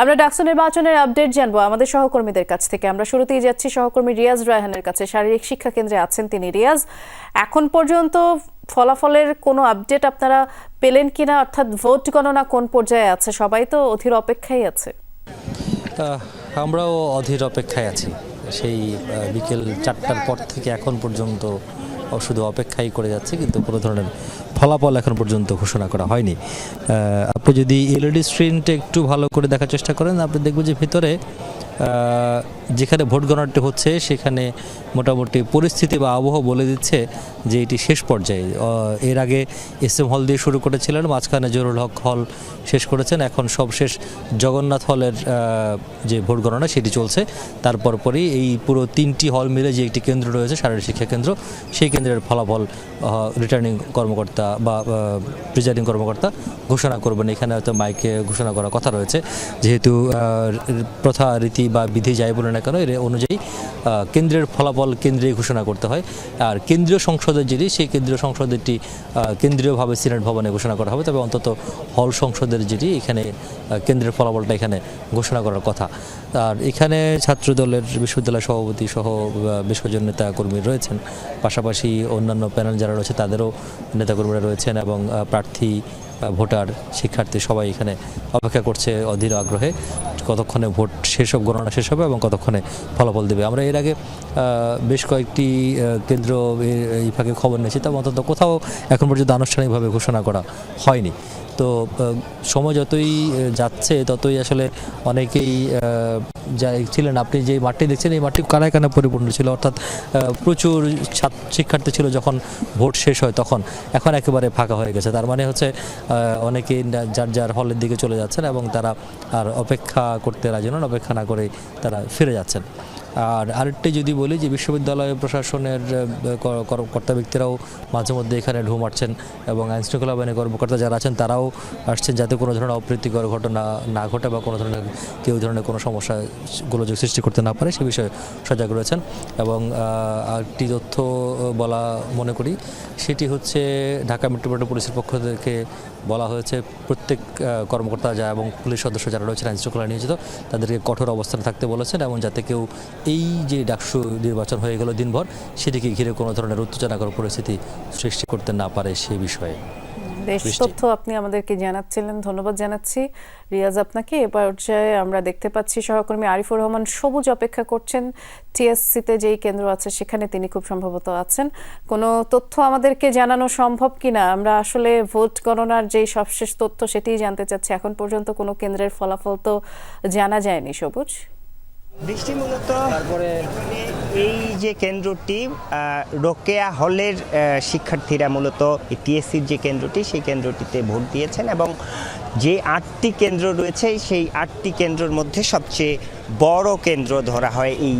আমরা ডাকসু নির্বাচনের আপডেট জানব আমাদের সহকর্মীদের কাছ থেকে। আমরা শুরুতেই যাচ্ছি সহকর্মী রিয়াজ রায়হানের কাছে। শারীরিক শিক্ষা কেন্দ্রে আছেন তিনি রিয়াজ। এখন পর্যন্ত ফলাফলের কোনো আপডেট আপনারা পেলেন কিনা, অর্থাৎ ভোট গণনা কোন পর্যায়ে আছে? সবাই তো অধীর অপেক্ষায় আছে। আমরাও অধীর অপেক্ষায় আছি। সেই বিকেল চারটার পর থেকে এখন পর্যন্ত শুধু অপেক্ষাই করে যাচ্ছে, কিন্তু কোনো ধরনের ফলাফল এখন পর্যন্ত ঘোষণা করা হয়নি। আপনি যদি এলইডি স্ক্রিনটা একটু ভালো করে দেখার চেষ্টা করেন, আপনি দেখবেন যে ভিতরে যেখানে ভোট গণনাটি হচ্ছে, সেখানে মোটামুটি পরিস্থিতি বা আবহাওয়া বলে দিচ্ছে যে এটি শেষ পর্যায়ে। এর আগে এস এম হল দিয়ে শুরু করেছিলেন, মাঝখানে জরুল হক হল শেষ করেছেন। এখন সবশেষ জগন্নাথ হলের যে ভোট গণনা, সেটি চলছে। তারপর পরই এই পুরো তিনটি হল মিলে যে একটি কেন্দ্র রয়েছে, শারীরিক শিক্ষা কেন্দ্র, সেই কেন্দ্রের ফলাফল রিটার্নিং কর্মকর্তা বা প্রিজাইডিং কর্মকর্তা ঘোষণা করবেন। এখানে হয়তো মাইকে ঘোষণা করার কথা রয়েছে। যেহেতু প্রথা রীতি বা বিধি যাই বলে না কেন এর অনুযায়ী কেন্দ্রের ফলাফল কেন্দ্রে ঘোষণা করতে হয়। আর কেন্দ্রীয় সংসদের যেটি সেই কেন্দ্রীয় সংসদেরটি কেন্দ্রীয়ভাবে সিনেট ভবনে ঘোষণা করা হবে তবে অন্তত হল সংসদের যেটি এখানে কেন্দ্রের ফলাফলটা এখানে ঘোষণা করার কথা। আর এখানে ছাত্র দলের বিশ্ববিদ্যালয় সভাপতি সহ আহ, বেশ কয়েকজন নেতা কর্মী রয়েছেন। পাশাপাশি অন্যান্য প্যানেল যারা রয়েছে তাদেরও নেতাকর্মীরা রয়েছেন এবং প্রার্থী ভোটার শিক্ষার্থী সবাই এখানে অপেক্ষা করছে অধীর আগ্রহে। কতক্ষণে ভোট শেষ হবে গণনা শেষ হবে এবং কতক্ষণে ফলাফল দেবে। আমরা এর আগে বেশ কয়েকটি কেন্দ্র এই ফাঁকে খবর নিয়েছি। তবে অন্তত কোথাও এখন পর্যন্ত আনুষ্ঠানিকভাবে ঘোষণা করা হয়নি। তো সময় যতই যাচ্ছে, ততই আসলে অনেকেই ছিলেন, আপনি যে মাঠটি দেখছেন, এই মাঠটি কানায় কানায় পরিপূর্ণ ছিল। অর্থাৎ প্রচুর শিক্ষার্থী ছিল যখন ভোট শেষ হয় তখন। এখন একেবারে ফাঁকা হয়ে গেছে। তার মানে হচ্ছে অনেকেই যার যার হলের দিকে চলে যাচ্ছেন এবং তারা আর অপেক্ষা করতে রাজি নন, অপেক্ষা না করে তারা ফিরে যাচ্ছেন। আর আরেকটি যদি বলি যে বিশ্ববিদ্যালয় প্রশাসনের কর- কর- কর্তা ব্যক্তিরাও মাঝে মধ্যে এখানে ঢু মারছেন এবং আইন শৃঙ্খলা বাহিনীর কর্মকর্তা যারা আছেন তারাও আসছেন যাতে কোনো ধরনের অপ্রীতিকর ঘটনা না ঘটে বা কোনো ধরনের, কেউ ধরনের কোনো সমস্যা গোলযোগ সৃষ্টি করতে না পারে সে বিষয়ে সজাগ রয়েছেন। এবং আরেকটি তথ্য বলা মনে করি সেটি হচ্ছে ঢাকা মেট্রোপলিটন পুলিশের পক্ষ থেকে বলা হয়েছে, প্রত্যেক কর্মকর্তা যা এবং পুলিশ সদস্য যারা রয়েছেন আইন শৃঙ্খলা নিয়োজিত, তাদেরকে কঠোর অবস্থানে থাকতে বলেছেন এবং যাতে কেউ এই যে ডাকসু নির্বাচন হয়ে গেল দিনভর, সেটিকে ঘিরে কোনো ধরনের উত্তেজনাকর পরিস্থিতি সৃষ্টি করতে না পারে সে বিষয়ে। বেশ তথ্য আপনি আমাদেরকে জানাচ্ছিলেন ধন্যবাদ জানাচ্ছি। রিয়াজ আপনাকে এ পর্যায়ে আমরা দেখতে পাচ্ছি সহকর্মী আরিফুর রহমান সবুজ অপেক্ষা করছেন। টিএসসিতে যেই কেন্দ্র আছে সেখানে তিনি খুব সম্ভবত আছেন। কোনো তথ্য আমাদেরকে জানানো সম্ভব কিনা? আমরা আসলে ভোট গণনার যেই সবশেষ তথ্য সেটিই জানতে চাচ্ছি। এখন পর্যন্ত কোনো কেন্দ্রের ফলাফল তো জানা যায়নি সবুজ। বৃষ্টি মূলত তারপরে এই যে কেন্দ্রটি রোকেয়া হলের শিক্ষার্থীরা মূলত টিএসসির যে কেন্দ্রটি, সেই কেন্দ্রটিতে ভোট দিয়েছেন এবং যে আটটি কেন্দ্র রয়েছে, সেই আটটি কেন্দ্রের মধ্যে সবচেয়ে বড় কেন্দ্র ধরা হয় এই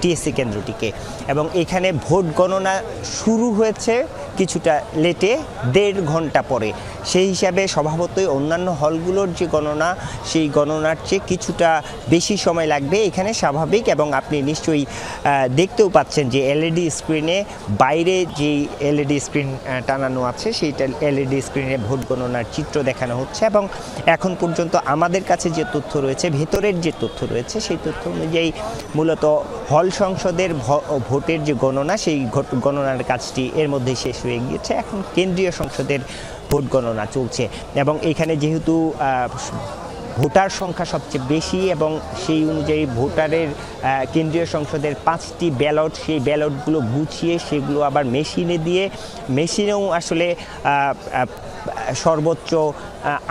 টিএসসি কেন্দ্রটিকে। এবং এখানে ভোট গণনা শুরু হয়েছে কিছুটা লেটে, দেড় ঘণ্টা পরে। সেই হিসাবে স্বভাবতই অন্যান্য হলগুলোর যে গণনা, সেই গণনার চেয়ে কিছুটা বেশি সময় লাগবে। এখানে স্বাভাবিক এবং আপনি নিশ্চয়ই দেখতেও পাচ্ছেন যে এলইডি স্ক্রিনে বাইরে যে এলইডি স্ক্রিন টানানো আছে, সেইটা এলইডি স্ক্রিনে ভোট গণনার চিত্র দেখানো হচ্ছে এবং এখন পর্যন্ত আমাদের কাছে যে তথ্য রয়েছে, ভেতরের যে তথ্য রয়েছে, সেই তথ্য অনুযায়ী মূলত হল সংসদের ভোটের যে গণনা, সেই গণনার কাজটি এর মধ্যে শেষ হয়ে গিয়েছে। এখন কেন্দ্রীয় সংসদের ভোট গণনা চলছে। এবং এখানে যেহেতু ভোটার সংখ্যা সবচেয়ে বেশি এবং সেই অনুযায়ী ভোটারের কেন্দ্রীয় সংসদের পাঁচটি ব্যালট, সেই ব্যালটগুলো গুছিয়ে সেগুলো আবার মেশিনে দিয়ে, মেশিনেও আসলে সর্বোচ্চ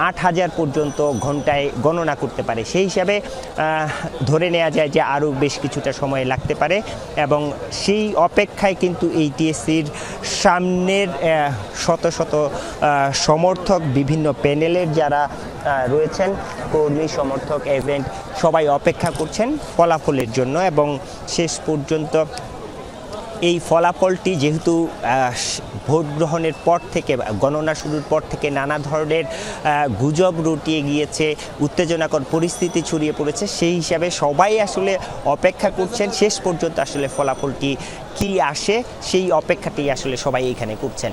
আট হাজার পর্যন্ত ঘন্টায় গণনা করতে পারে। সেই হিসাবে ধরে নেওয়া যায় যে আরও বেশ কিছুটা সময় লাগতে পারে এবং সেই অপেক্ষায় কিন্তু এই টিএসসির সামনের শত শত সমর্থক, বিভিন্ন প্যানেলের যারা রয়েছেন, কর্মী, সমর্থক এজেন্ট সবাই অপেক্ষা করছেন ফলাফলের জন্য এবং শেষ পর্যন্ত এই ফলাফলটি যেহেতু ভোট গ্রহণের পর থেকে গণনা শুরুর পর থেকে নানা ধরনের গুজব রটিয়ে গিয়েছে, উত্তেজনাকর পরিস্থিতি ছড়িয়ে পড়েছে, সেই হিসাবে সবাই আসলে অপেক্ষা করছেন, শেষ পর্যন্ত আসলে ফলাফলটি কি আসে, সেই অপেক্ষাটি আসলে সবাই এখানে করছেন।